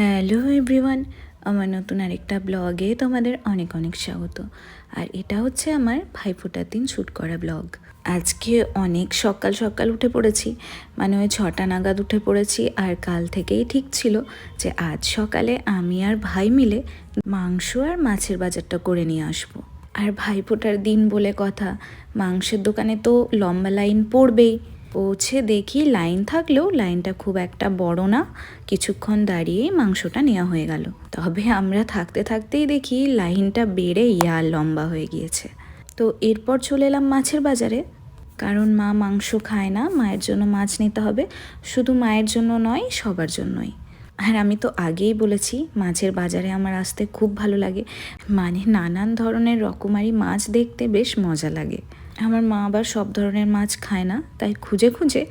Hello everyone, আমার নতুন আরেকটা ব্লগে তোমাদের অনেক অনেক স্বাগত। আর এটা হচ্ছে আমার ভাইফোঁটার দিন শ্যুট করা ব্লগ। আজকে অনেক সকাল সকাল উঠে পড়েছি মানে ওই ছটা নাগাদ উঠে পড়েছি, আর কাল থেকেই ঠিক ছিল যে আজ সকালে আমি আর ভাই মিলে মাংস আর মাছের বাজারটা করে নিয়ে আসব। আর ভাইফোঁটার দিন বলে কথা, মাংসের দোকানে তো লম্বা লাইন পড়বেই। পৌঁছে দেখি লাইন থাকলেও লাইনটা খুব একটা বড় না। কিছুক্ষণ দাঁড়িয়েই মাংসটা নেওয়া হয়ে গেল। তবে আমরা থাকতে থাকতেই দেখি লাইনটা বেড়ে ইয়া লম্বা হয়ে গিয়েছে। তো এরপর চলে এলাম মাছের বাজারে। কারণ মা মাংস খায় না, মায়ের জন্য মাছ নিতে হবে। শুধু মায়ের জন্য নয়, সবার জন্যই। আর আমি তো আগেই বলেছি, মাছের বাজারে আমার আসতে খুব ভালো লাগে। মানে নানান ধরনের রকমারি মাছ দেখতে বেশ মজা লাগে। আমার মা আবার সব ধরনের মাছ খায় না, তাই খুঁজে খুঁজে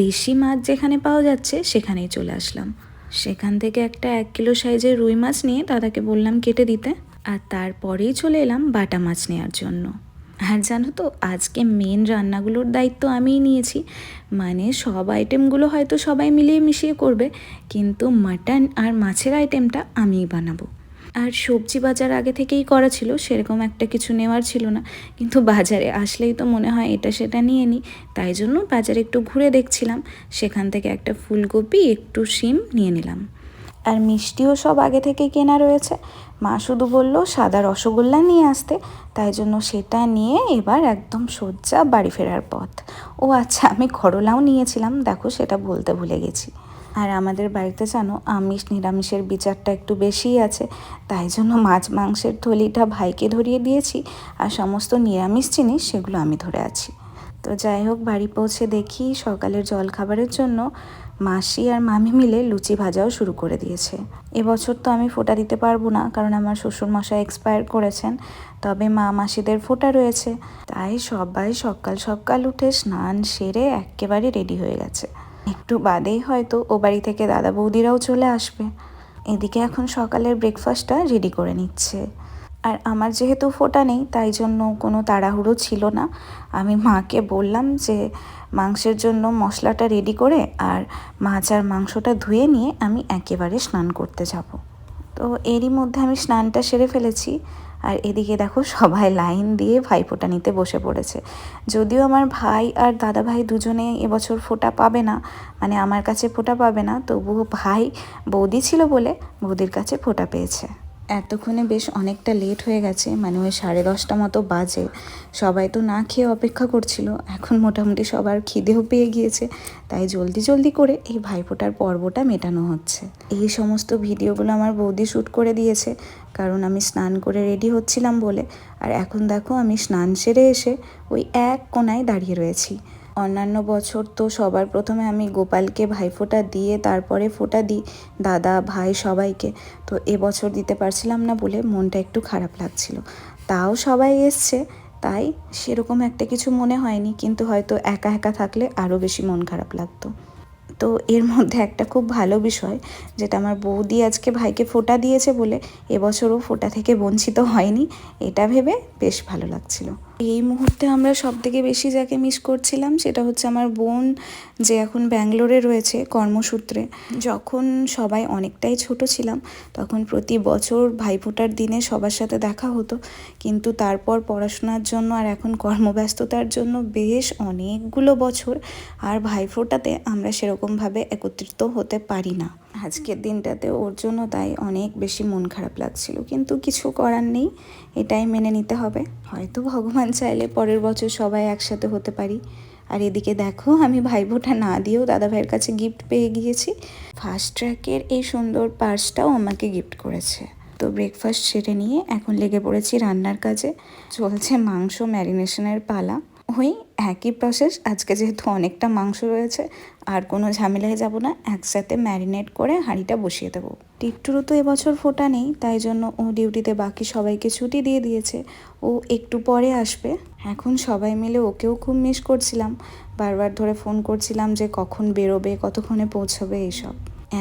দেশি মাছ যেখানে পাওয়া যাচ্ছে সেখানেই চলে আসলাম। সেখান থেকে একটা এক কিলো সাইজের রুই মাছ নিয়ে দাদাকে বললাম কেটে দিতে, আর তারপরেই চলে এলাম বাটা মাছ নেওয়ার জন্য। আর জানো তো, আজকে মেন রান্নাগুলোর দায়িত্ব আমিই নিয়েছি মানে সব আইটেমগুলো হয়তো সবাই মিলিয়ে মিশিয়ে করবে, কিন্তু মাটন আর মাছের আইটেমটা আমিই বানাবো। আর সবজি বাজার আগে থেকেই করা ছিল, সেরকম একটা কিছু নেওয়ার ছিল না। কিন্তু বাজারে আসলেই তো মনে হয় এটা সেটা নিয়ে নিই তাই জন্য বাজারে একটু ঘুরে দেখছিলাম। সেখান থেকে একটা ফুলকপি, একটু শিম নিয়ে নিলাম। আর মিষ্টিও সব আগে থেকে কেনা রয়েছে। মা শুধু বলল, সাদা রসগোল্লা নিয়ে আসতে। তাই জন্য সেটা নিয়ে এবার একদম সজ্জা বাড়ি ফেরার পথ। ও আচ্ছা আমি করলাও নিয়েছিলাম, দেখো সেটা বলতে ভুলে গেছি। আর আমাদের বাড়িতে জানো, আমিষ নিরামিষের বিচারটা একটু বেশিই আছে। তাই জন্য মাছ, মাংসের থলিটা ভাইকে ধরিয়ে দিয়েছি আর সমস্ত নিরামিষ জিনিস সেগুলো আমি ধরে আছি। তো যাই হোক, বাড়ি পৌঁছে দেখি সকালের জল খাবারের জন্য মাসি আর মামি মিলে লুচি ভাজাও শুরু করে দিয়েছে। এবছর তো আমি ফোটা দিতে পারব না, কারণ আমার শ্বশুরমশাই এক্সপায়ার করেছেন। তবে মা মাসিদের ফোটা রয়েছে। তাই সবাই সকাল সকাল উঠে স্নান সেরে একেবারে রেডি হয়ে গেছে। একটু বাদেই হয়তো ও বাড়ি থেকে দাদা বৌদিরাও চলে আসবে। এদিকে এখন সকালের ব্রেকফাস্টটা রেডি করে নিচ্ছে। আর আমার যেহেতু ফোটা নেই, তাই জন্য কোনো তাড়াহুড়ো ছিল না। আমি মাকে বললাম যে, মাংসের জন্য মশলাটা রেডি করে আর মাছ আর মাংসটা ধুয়ে নিয়ে আমি একেবারে স্নান করতে যাব। তো এরই মধ্যে আমি স্নানটা সেরে ফেলেছি। আর এদিকে দেখো সবাই লাইন দিয়ে ভাই ভাইফোঁটা নিতে বসে পড়েছে। যদিও আমার ভাই আর দাদা ভাই দুজনে এবছর ফোঁটা পাবে না মানে আমার কাছে ফোঁটা পাবে না, তবুও ভাই বৌদি ছিল বলে বৌদির কাছে ফোঁটা পেয়েছে। এতক্ষণে বেশ অনেকটা লেট হয়ে গেছে মানে ওই সাড়ে দশটা মতো বাজে। সবাই তো না খেয়ে অপেক্ষা করছিল, এখন মোটামুটি সবার খিদেও পেয়ে গিয়েছে, তাই জলদি জলদি করে এই ভাইফোঁটার পর্বটা মেটানো হচ্ছে। এই সমস্ত ভিডিওগুলো আমার বৌদি শ্যুট করে দিয়েছে, কারণ আমি স্নান করে রেডি হচ্ছিলাম বলে, আর এখন দেখো আমি স্নান সেরে এসে ওই এক কোনায় দাঁড়িয়ে রয়েছি। অন্যান্য বছর তো সবার প্রথমে আমি গোপালকে ভাইফোঁটা দিয়ে তারপরে ফোঁটা দিই দাদা, ভাই সবাইকে। তো এবছর দিতে পারছিলাম না বলে মনটা একটু খারাপ লাগছিল। তাও সবাই এসছে, তাই সেরকম একটা কিছু মনে হয়নি, কিন্তু হয়তো একা একা থাকলে আরও বেশি মন খারাপ লাগতো। তো এর মধ্যে একটা খুব ভালো বিষয়, যেটা আমার বৌদি আজকে ভাইকে ফোঁটা দিয়েছে বলে এবছরও ফোঁটা থেকে বঞ্চিত হয়নি, এটা ভেবে বেশ ভালো লাগছিল। এই মুহূর্তে আমরা সব থেকে বেশি যাকে মিস করছিলাম সেটা হচ্ছে আমার বোন, যে এখন ব্যাঙ্গালোরে রয়েছে কর্মসূত্রে। যখন সবাই অনেকটাই ছোট ছিলাম, তখন প্রতি বছর ভাইফোঁটার দিনে সবার সাথে দেখা হতো। কিন্তু তারপর পড়াশোনার জন্য আর এখন কর্মব্যস্ততার জন্য বেশ অনেকগুলো বছর আর ভাইফোঁটাতে আমরা সেরকমভাবে একত্রিত হতে পারি না। আজকের দিনটাতে ওর জন্য তাই অনেক বেশি মন খারাপ লাগছিল। কিন্তু কিছু করার নেই, এটাই মেনে নিতে হবে। হয়তো ভগবান চাইলে পরের বছর সবাই একসাথে হতে পারি। আর এদিকে দেখো, আমি ভাইবোটা না দিয়েও দাদা ভাইয়ের কাছে গিফট পেয়ে গিয়েছি। ফার্স্ট ট্র্যাকের এই সুন্দর পার্সটাও আমাকে গিফট করেছে। তো ব্রেকফাস্ট সেরে নিয়ে এখন লেগে পড়েছি রান্নার কাজে। চলছে মাংস ম্যারিনেশনের পালা। ওই একই প্রসেস আজকে যেহেতু অনেকটা মাংস রয়েছে, আর কোনো ঝামেলায় যাব না। একসাথে ম্যারিনেট করে হাঁড়িটা বসিয়ে দেবো। টিকটুরও তো এবছর ফোটা নেই, তাই জন্য ও ডিউটিতে বাকি সবাইকে ছুটি দিয়ে দিয়েছে। ও একটু পরে আসবে। এখন সবাই মিলে ওকেও খুব মিস করছিলাম। বারবার ধরে ফোন করছিলাম যে কখন বেরোবে, কতক্ষণে পৌঁছবে এইসব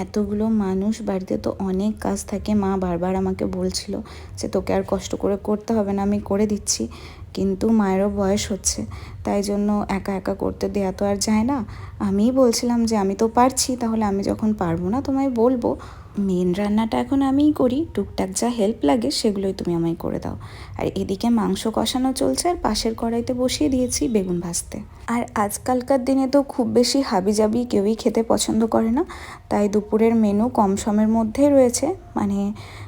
এতগুলো মানুষ, বাড়িতে তো অনেক কাজ থাকে। মা বারবার আমাকে বলছিল যে তোকে আর কষ্ট করে করতে হবে না, আমি করে দিচ্ছি। কিন্তু মায়েরও বয়স হচ্ছে। তাই জন্য একা একা করতে দেওয়া তো আর যায় না। আমিই বলছিলাম যে, আমি তো পারছি, তাহলে আমি যখন পারব না তোমায় বলব। মেন রান্নাটা এখন আমিই করি। টুকটাক যা হেল্প লাগে, সেগুলোই তুমি আমায় করে দাও। আর এদিকে মাংস কষানো চলছে, আর পাশের কড়াইতে বসিয়ে দিয়েছি বেগুন ভাজতে। আর আজকালকার দিনে তো খুব বেশি হাবিজাবি কেউই খেতে পছন্দ করে না। তাই দুপুরের মেনু কম সময়ের মধ্যে রয়েছে। মানে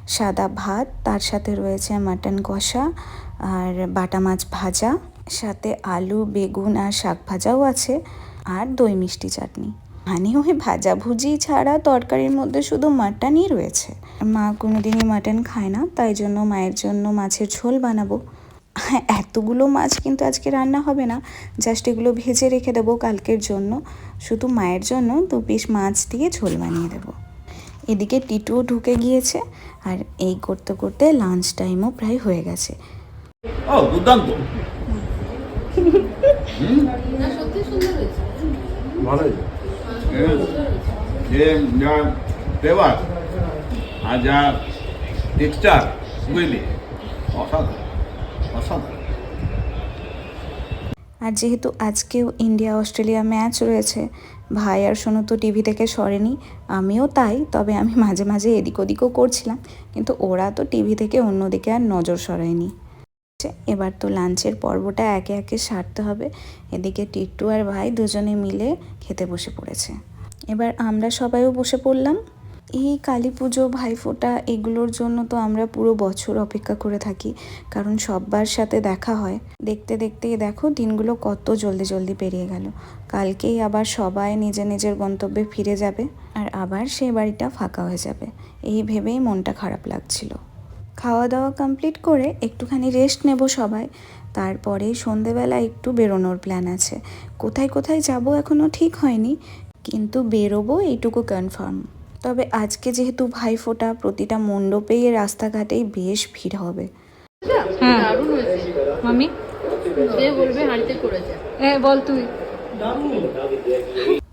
সাদা ভাত, তার সাথে রয়েছে মাটন কষা আর বাটা মাছ ভাজা, সাথে আলু, বেগুন আর শাক ভাজাও আছে, আর দই মিষ্টি চাটনি। মানে ওই ভাজাভুজি ছাড়া তরকারির মধ্যে শুধু মাটনই রয়েছে। মা কোনোদিনই মাটন খায় না, তাই জন্য মায়ের জন্য মাছের ঝোল বানাবো। হ্যাঁ এতগুলো মাছ কিন্তু আজকে রান্না হবে না, জাস্ট এগুলো ভেজে রেখে দেবো কালকের জন্য। শুধু মায়ের জন্য দু পিস মাছ দিয়ে ঝোল বানিয়ে দেবো। এদিকে টিটুও ঢুকে গিয়েছে, আর এই করতে করতে লাঞ্চ টাইমও প্রায় হয়ে গেছে। ও দুর্দান্ত। ভালো যে যা ফ্লেভার আর যা টেক্সচার বুঝলি? অসাধারণ অসাধারণ। আর যেহেতু আজকেও ইন্ডিয়া অস্ট্রেলিয়া ম্যাচ রয়েছে ভাই আর সোনু তো টিভি থেকে সরেনি আমিও তাই তবে আমি মাঝে মাঝে এদিক ওদিকও করছিলাম কিন্তু ওরা তো টিভি থেকে অন্যদিকে আর নজর সরায়নি। এবার তো লাঞ্চের পর্বটা একে একে সারতে হবে। এদিকে টিট্টু আর ভাই দুজনে মিলে খেতে বসে পড়েছে। এবার আমরা সবাইও বসে পড়লাম। এই কালী পুজো, ভাইফোঁটা এগুলোর জন্য তো আমরা পুরো বছর অপেক্ষা করে থাকি, কারণ সব্বার সাথে দেখা হয়। দেখতে দেখতে দেখো দিনগুলো কত জলদি জলদি পেরিয়ে গেল। কালকেই আবার সবাই নিজের নিজের গন্তব্যে ফিরে যাবে, আর আবার সেই বাড়িটা ফাঁকা হয়ে যাবে। এই ভেবেই মনটা খারাপ লাগছিল। খাওয়া দাওয়া কমপ্লিট করে একটুখানি রেস্ট নেব সবাই। তারপরে সন্ধেবেলা একটু বেরোনোর প্ল্যান আছে। কোথায় কোথায় যাব এখনও ঠিক হয়নি কিন্তু বেরোবো এইটুকু কনফার্ম তবে আজকে যেহেতু ভাইফোঁটা প্রতিটা মণ্ডপেই রাস্তাঘাটেই বেশ ভিড় হবে। হ্যাঁ মামি? বলবে হাঁড়িতে করেছে হ্যাঁ বল তুই।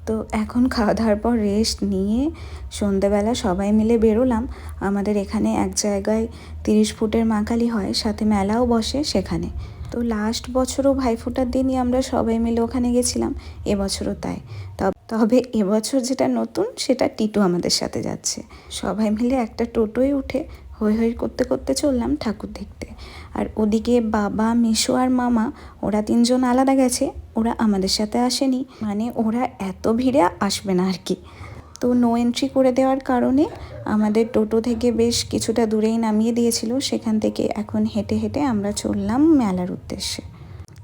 তো এখন খাওয়া দাওয়ার পর রেস্ট নিয়ে সন্ধেবেলা সবাই মিলে বেরোলাম। আমাদের এখানে এক জায়গায় তিরিশ ফুটের মাকালি হয়, সাথে মেলাও বসে সেখানে। তো লাস্ট বছরও ভাইফোঁটার দিনই আমরা সবাই মিলে ওখানে গেছিলাম, এবছরও তাই। তব- এবছর যেটা নতুন, সেটা টিটু আমাদের সাথে যাচ্ছে। সবাই মিলে একটা টোটোয় উঠে হৈ হৈ করতে করতে চললাম ঠাকুর দেখতে। আর ওদিকে বাবা, মিশো আর মামা, ওরা তিনজন আলাদা গেছে, ওরা আমাদের সাথে আসেনি। মানে ওরা এত ভিড়ে আসবে না আর কি। তো নো এন্ট্রি করে দেওয়ার কারণে আমাদের টোটো থেকে বেশ কিছুটা দূরেই নামিয়ে দিয়েছিল। সেখান থেকে এখন হেঁটে হেঁটে আমরা চললাম মেলার উদ্দেশ্যে।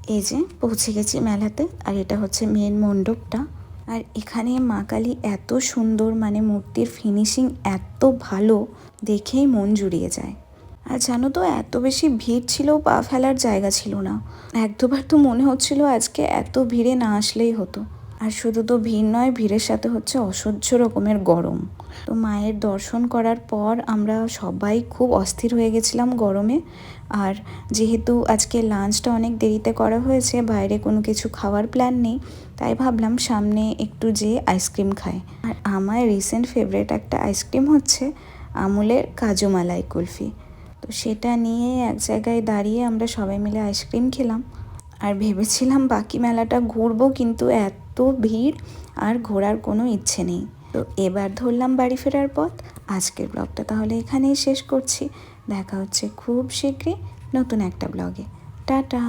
এই যে, পৌঁছে গেছি মেলাতে, আর এটা হচ্ছে মেন মণ্ডপটা। আর এখানে মা কালী এত সুন্দর মানে মূর্তির ফিনিশিং এত ভালো, দেখেই মন জুড়িয়ে যায়। আর জানো তো, এত বেশি ভিড় ছিল পা ফেলার জায়গা ছিল না। এক দুবার তো মনে হচ্ছিল আজকে এত ভিড়ে না আসলেই হতো। আর শুধু তো ভিড় নয়, ভিড়ের সাথে হচ্ছে অসহ্য রকমের গরম। তো মায়ের দর্শন করার পর আমরা সবাই খুব অস্থির হয়ে গেছিলাম গরমে। আর যেহেতু আজকে লাঞ্চটা অনেক দেরিতে করা হয়েছে, বাইরে কোনো কিছু খাওয়ার প্ল্যান নেই, তাই ভাবলাম সামনে একটু যেয়ে আইসক্রিম খাই। আর আমার রিসেন্ট ফেভারেট একটা আইসক্রিম হচ্ছে আমুলের কাজু মালাই কুলফি। তো সেটা নিয়ে এক জায়গায় দাঁড়িয়ে আমরা সবাই মিলে আইসক্রিম খেলাম। আর ভেবেছিলাম বাকি মেলাটা ঘুরবো কিন্তু এত ভিড় আর ঘোরার কোনো ইচ্ছে নেই। তো এবার ধরলাম বাড়ি ফেরার পথ। আজকের ব্লগটা তাহলে এখানেই শেষ করছি। দেখা হচ্ছে খুব শীঘ্রই নতুন একটা ব্লগে। টাটা!